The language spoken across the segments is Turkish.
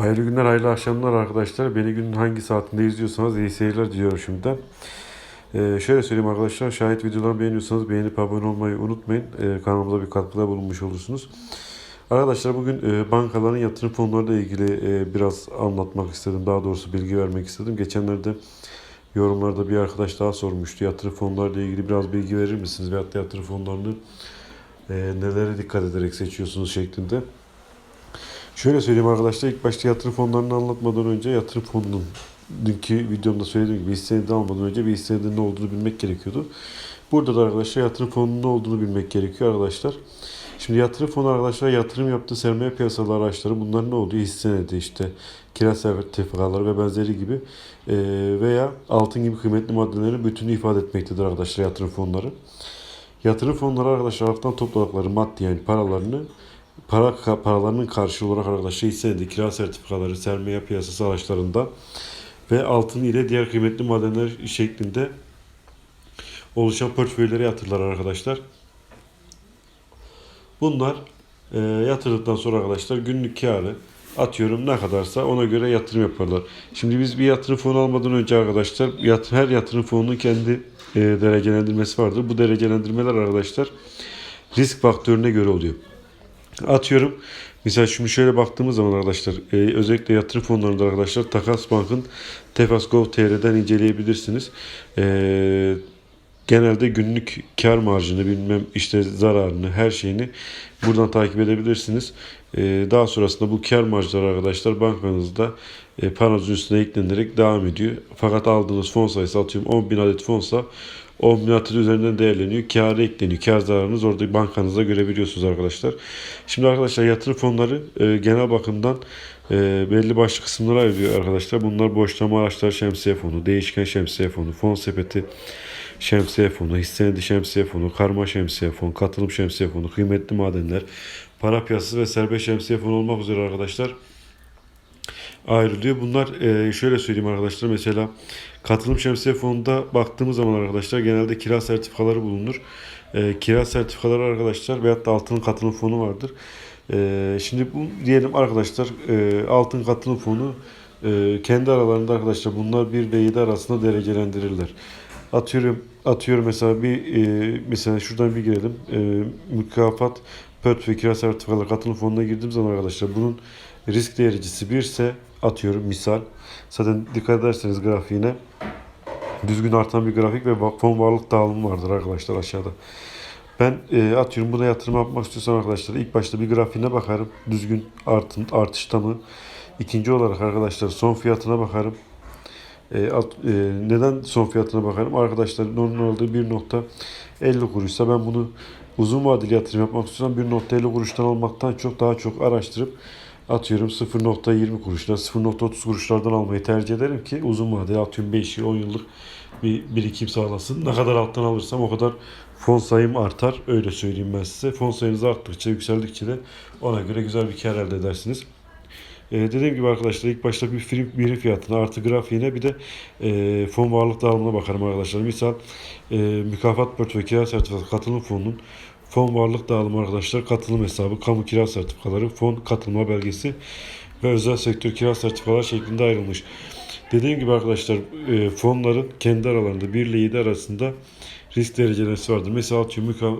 Hayırlı günler, hayırlı akşamlar arkadaşlar. Beni günün hangi saatinde izliyorsanız iyi seyirler diliyorum şimdiden. Ee, şöyle söyleyeyim arkadaşlar, şayet videolarımı beğeniyorsanız beğenip abone olmayı unutmayın. Ee, kanalımıza bir katkıda bulunmuş olursunuz. Arkadaşlar bugün e, bankaların yatırım fonlarıyla ilgili e, biraz anlatmak istedim. Daha doğrusu bilgi vermek istedim. Geçenlerde yorumlarda bir arkadaş daha sormuştu. Yatırım fonlarıyla ilgili biraz bilgi verir misiniz? Veyahut da yatırım fonlarını e, nelere dikkat ederek seçiyorsunuz şeklinde. Şöyle söyleyeyim arkadaşlar ilk başta yatırım fonlarını anlatmadan önce yatırım fonunun dünkü videomda söylediğim gibi hisse almadan önce bir hisse ne olduğunu bilmek gerekiyordu. Burada da arkadaşlar yatırım fonunun ne olduğunu bilmek gerekiyor arkadaşlar. Şimdi yatırım fonu arkadaşlar yatırım yaptığı sermaye piyasaları araçları bunlar ne oluyor? Hisse senedi işte kira sertifikaları ve benzeri gibi e, veya altın gibi kıymetli maddelerin bütünü ifade etmektedir arkadaşlar yatırım fonları. Yatırım fonları arkadaşlar alttan topladıkları maddi yani paralarını para paralarının karşılığı olarak arkadaşlar hisse senedi, kira sertifikaları, sermaye piyasası araçlarında ve altın ile diğer kıymetli madenler şeklinde oluşan portföylere yatırırlar arkadaşlar. Bunlar e, yatırdıktan sonra arkadaşlar günlük karı atıyorum ne kadarsa ona göre yatırım yaparlar. Şimdi biz bir yatırım fonu almadan önce arkadaşlar yat, her yatırım fonunun kendi e, derecelendirmesi vardır. Bu derecelendirmeler arkadaşlar risk faktörüne göre oluyor. Atıyorum mesela şimdi şöyle baktığımız zaman arkadaşlar e, özellikle yatırım fonlarında arkadaşlar Takas Bank'ın Tefas Gov.tr'den inceleyebilirsiniz. E, genelde günlük kar marjını bilmem işte zararını her şeyini buradan takip edebilirsiniz. E, daha sonrasında bu kar marjları arkadaşlar bankanızda e, paranızın üstüne eklenerek devam ediyor. Fakat aldığınız fon sayısı atıyorum 10 bin adet fonsa 10 bin adet üzerinden değerleniyor. Kârı ekleniyor. Kâr zararınız orada bankanızda görebiliyorsunuz arkadaşlar. Şimdi arkadaşlar yatırım fonları e, genel bakımdan e, belli başlı kısımlara ayrılıyor arkadaşlar. Bunlar borçlama araçları şemsiye fonu, değişken şemsiye fonu, fon sepeti şemsiye fonu, hisse senedi şemsiye fonu, karma şemsiye fonu, katılım şemsiye fonu, kıymetli madenler, para piyasası ve serbest şemsiye fonu olmak üzere arkadaşlar ayrılıyor. Bunlar e, şöyle söyleyeyim arkadaşlar mesela katılım şemsiye fonunda baktığımız zaman arkadaşlar genelde kira sertifikaları bulunur. E, kira sertifikaları arkadaşlar veyahut da altın katılım fonu vardır. E, şimdi bu diyelim arkadaşlar e, altın katılım fonu kendi aralarında arkadaşlar bunlar 1 ile 7 arasında derecelendirirler. Atıyorum atıyorum mesela bir e, mesela şuradan bir girelim. E, mükafat portföy kira sertifikaları katılım fonuna girdiğim zaman arkadaşlar bunun risk derecesi 1 ise atıyorum misal. Zaten dikkat ederseniz grafiğine düzgün artan bir grafik ve fon varlık dağılımı vardır arkadaşlar aşağıda. Ben e, atıyorum buna yatırım yapmak istiyorsam arkadaşlar ilk başta bir grafiğine bakarım. Düzgün artın, artışta mı? İkinci olarak arkadaşlar son fiyatına bakarım. E, at, e, neden son fiyatına bakarım? Arkadaşlar normalde 1.50 kuruşsa ben bunu uzun vadeli yatırım yapmak istiyorsam 1.50 kuruştan almaktan çok daha çok araştırıp atıyorum 0.20 kuruşlar, 0.30 kuruşlardan almayı tercih ederim ki uzun vadeli atıyorum 5 yıl, 10 yıllık bir birikim sağlasın. Ne kadar alttan alırsam o kadar fon sayım artar. Öyle söyleyeyim ben size. Fon sayınız arttıkça, yükseldikçe de ona göre güzel bir kar elde edersiniz. Ee, dediğim gibi arkadaşlar ilk başta bir film birim fiyatına artı grafiğine bir de e, fon varlık dağılımına bakarım arkadaşlar. Misal e, mükafat portföy kira sertifikası katılım fonunun fon varlık dağılımı arkadaşlar katılım hesabı, kamu kira sertifikaları, fon katılma belgesi ve özel sektör kira sertifikaları şeklinde ayrılmış. Dediğim gibi arkadaşlar e, fonların kendi aralarında 1 ile 7 arasında risk derecelemesi vardır. Mesela atıyorum müka,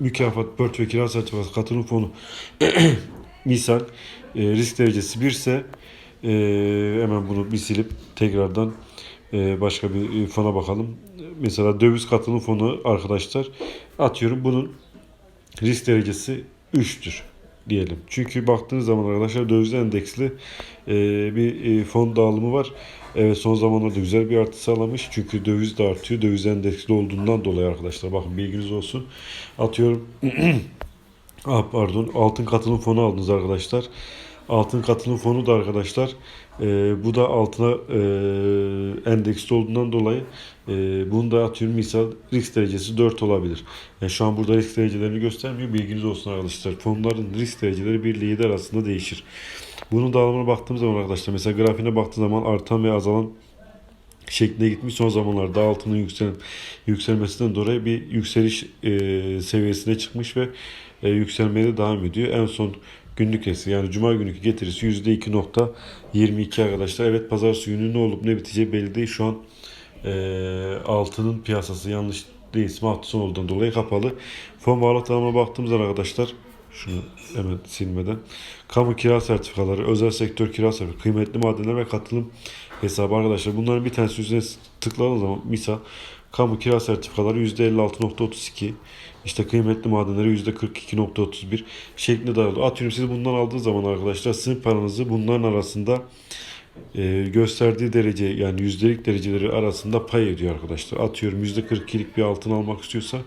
mükafat portföy kira sertifikası katılım fonu misal e, risk derecesi 1 ise e, hemen bunu bir silip tekrardan e, başka bir fona bakalım. Mesela döviz katılım fonu arkadaşlar atıyorum bunun risk derecesi 3'tür diyelim. Çünkü baktığınız zaman arkadaşlar döviz endeksli e, bir e, fon dağılımı var. Evet son zamanlarda güzel bir artı sağlamış. Çünkü döviz de artıyor. Döviz endeksli olduğundan dolayı arkadaşlar bakın bilginiz olsun. Atıyorum ah, pardon altın katılım fonu aldınız arkadaşlar. Altın katılım fonu da arkadaşlar e, bu da altına e, endeksli olduğundan dolayı e, bunu da atıyorum misal risk derecesi 4 olabilir. Yani şu an burada risk derecelerini göstermiyor. Bilginiz olsun arkadaşlar. Fonların risk dereceleri 1 ile 7 arasında değişir. Bunun dağılımına baktığım zaman arkadaşlar mesela grafiğine baktığım zaman artan ve azalan şeklinde gitmiş. Son zamanlarda altının yüksel, yükselmesinden dolayı bir yükseliş e, seviyesine çıkmış ve e, yükselmeye de devam ediyor. En son günlük getiri yani cuma günkü getirisi %2.22 arkadaşlar. Evet pazartesi günü ne olup ne biteceği belli değil. Şu an e, altının piyasası yanlış değilse hafta sonu olduğundan dolayı kapalı. Fon varlıklarına baktığımız zaman arkadaşlar şunu hemen silmeden. Kamu kira sertifikaları, özel sektör kira sertifikaları, kıymetli madenler ve katılım hesabı arkadaşlar. Bunların bir tanesi üzerine tıkladığınız zaman misal kamu kira sertifikaları %56.32 işte kıymetli madenleri %42.31 şeklinde dağılıyor. Atıyorum siz bundan aldığınız zaman arkadaşlar sınıf paranızı bunların arasında e, gösterdiği derece yani yüzdelik dereceleri arasında pay ediyor arkadaşlar. Atıyorum %42'lik bir altın almak istiyorsa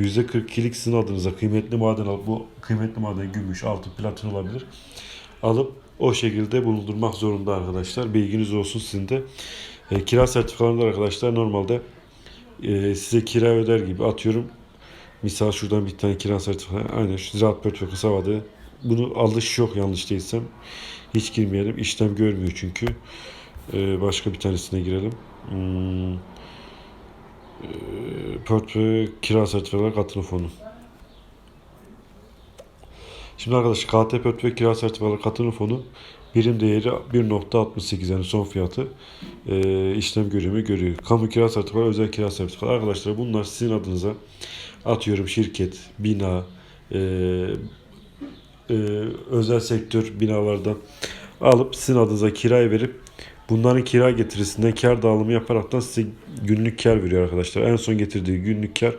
%42'lik sizin adınıza kıymetli maden alıp bu kıymetli maden gümüş, altın, platin olabilir. Alıp o şekilde bulundurmak zorunda arkadaşlar. Bilginiz olsun sizin de. E, kira sertifikalarında arkadaşlar normalde e, size kira öder gibi atıyorum. Misal şuradan bir tane kira sertifikası. Aynen şu ziraat portföy kısa vade. Bunu alış yok yanlış değilsem. Hiç girmeyelim. İşlem görmüyor çünkü. E, başka bir tanesine girelim. Hmm. E, portföy kira sertifikaları katılım fonu. Şimdi arkadaşlar KT portföy kira sertifikaları katılım fonu birim değeri 1.68 yani son fiyatı e, işlem görümü görüyor. Kamu kira sertifikaları, özel kira sertifikaları. Arkadaşlar bunlar sizin adınıza atıyorum şirket, bina, e, e, özel sektör binalardan alıp sizin adınıza kiraya verip bunların kira getirisinden kar dağılımı yaparaktan size günlük kar veriyor arkadaşlar. En son getirdiği günlük kar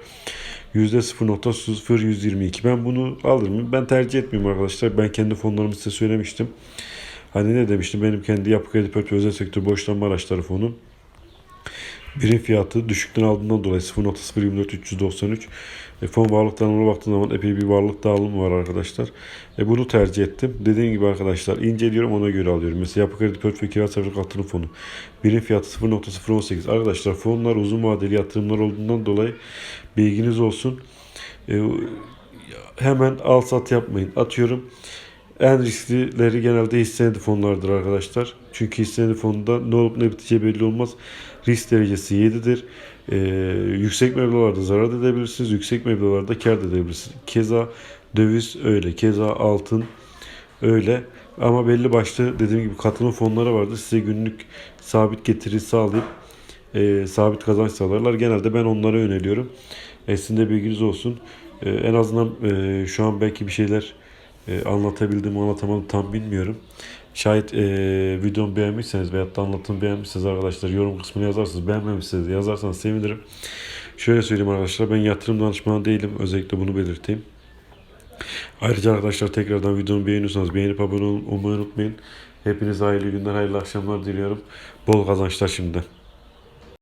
%0.0122. Ben bunu alırım. Ben tercih etmiyorum arkadaşlar. Ben kendi fonlarımı size söylemiştim. Hani ne demiştim? Benim kendi yapı kredi portföy özel sektör borçlanma araçları fonu. Birim fiyatı düşükten aldığından dolayı 0.024 393. E, fon varlık dağılımına baktığım zaman epey bir varlık dağılımı var arkadaşlar. E, bunu tercih ettim. Dediğim gibi arkadaşlar inceliyorum ona göre alıyorum. Mesela yapı kredi portföy kira sertifika katılım fonu. Birim fiyatı 0.018. Arkadaşlar fonlar uzun vadeli yatırımlar olduğundan dolayı bilginiz olsun. E, hemen al sat yapmayın. Atıyorum en risklileri genelde hisse senedi fonlardır arkadaşlar. Çünkü hisse senedi fonunda ne olup ne biteceği belli olmaz. Risk derecesi 7'dir. Ee, yüksek meblalarda zarar edebilirsiniz. Yüksek meblalarda kar edebilirsiniz. Keza döviz öyle. Keza altın öyle. Ama belli başlı dediğim gibi katılım fonları vardır. Size günlük sabit getiri sağlayıp e, sabit kazanç sağlarlar. Genelde ben onlara yöneliyorum. E, sizin de bilginiz olsun. E, en azından e, şu an belki bir şeyler e, anlatabildim anlatamadım tam bilmiyorum. Şayet e, videomu beğenmişseniz veyahut da anlatımı beğenmişseniz arkadaşlar yorum kısmına yazarsanız beğenmemişseniz yazarsanız sevinirim. Şöyle söyleyeyim arkadaşlar ben yatırım danışmanı değilim. Özellikle bunu belirteyim. Ayrıca arkadaşlar tekrardan videomu beğeniyorsanız beğenip abone olmayı unutmayın. Hepinize hayırlı günler, hayırlı akşamlar diliyorum. Bol kazançlar şimdi.